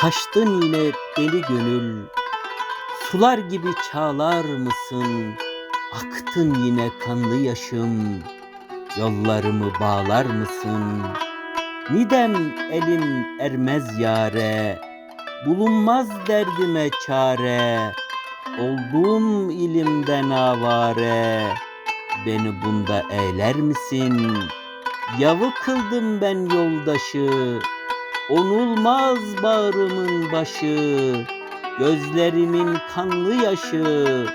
Taştın yine deli gönül, sular gibi çağlar mısın? Aktın yine kanlı yaşım, yollarımı bağlar mısın? Nidem elim ermez yare, bulunmaz derdime çare. Olduğum ilimden avare, beni bunda eyler misin? Yavı kıldım ben yoldaşı, onulmaz bağrımın başı, gözlerimin kanlı yaşı,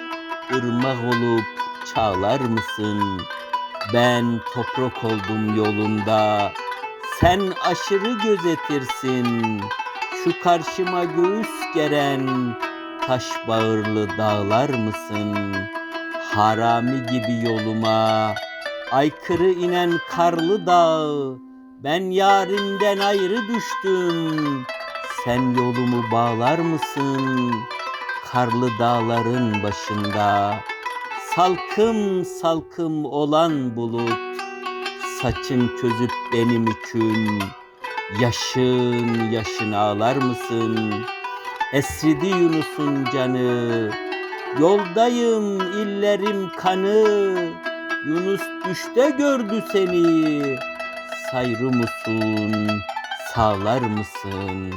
ırmak olup çağlar mısın? Ben toprak oldum yolunda, sen aşırı gözetirsin. Şu karşıma göğüs geren taş bağırlı dağlar mısın? Harami gibi yoluma aykırı inen karlı dağ. Ben yarimden ayrı düştüm. Sen yolumu bağlar mısın? Karlı dağların başında salkım salkım olan bulut saçın çözüp benim için yaşın yaşın ağlar mısın? Esridi Yunus'un canı yoldayım illerim kanı Yunus düşte gördü seni sayrı musun sağlar mısın?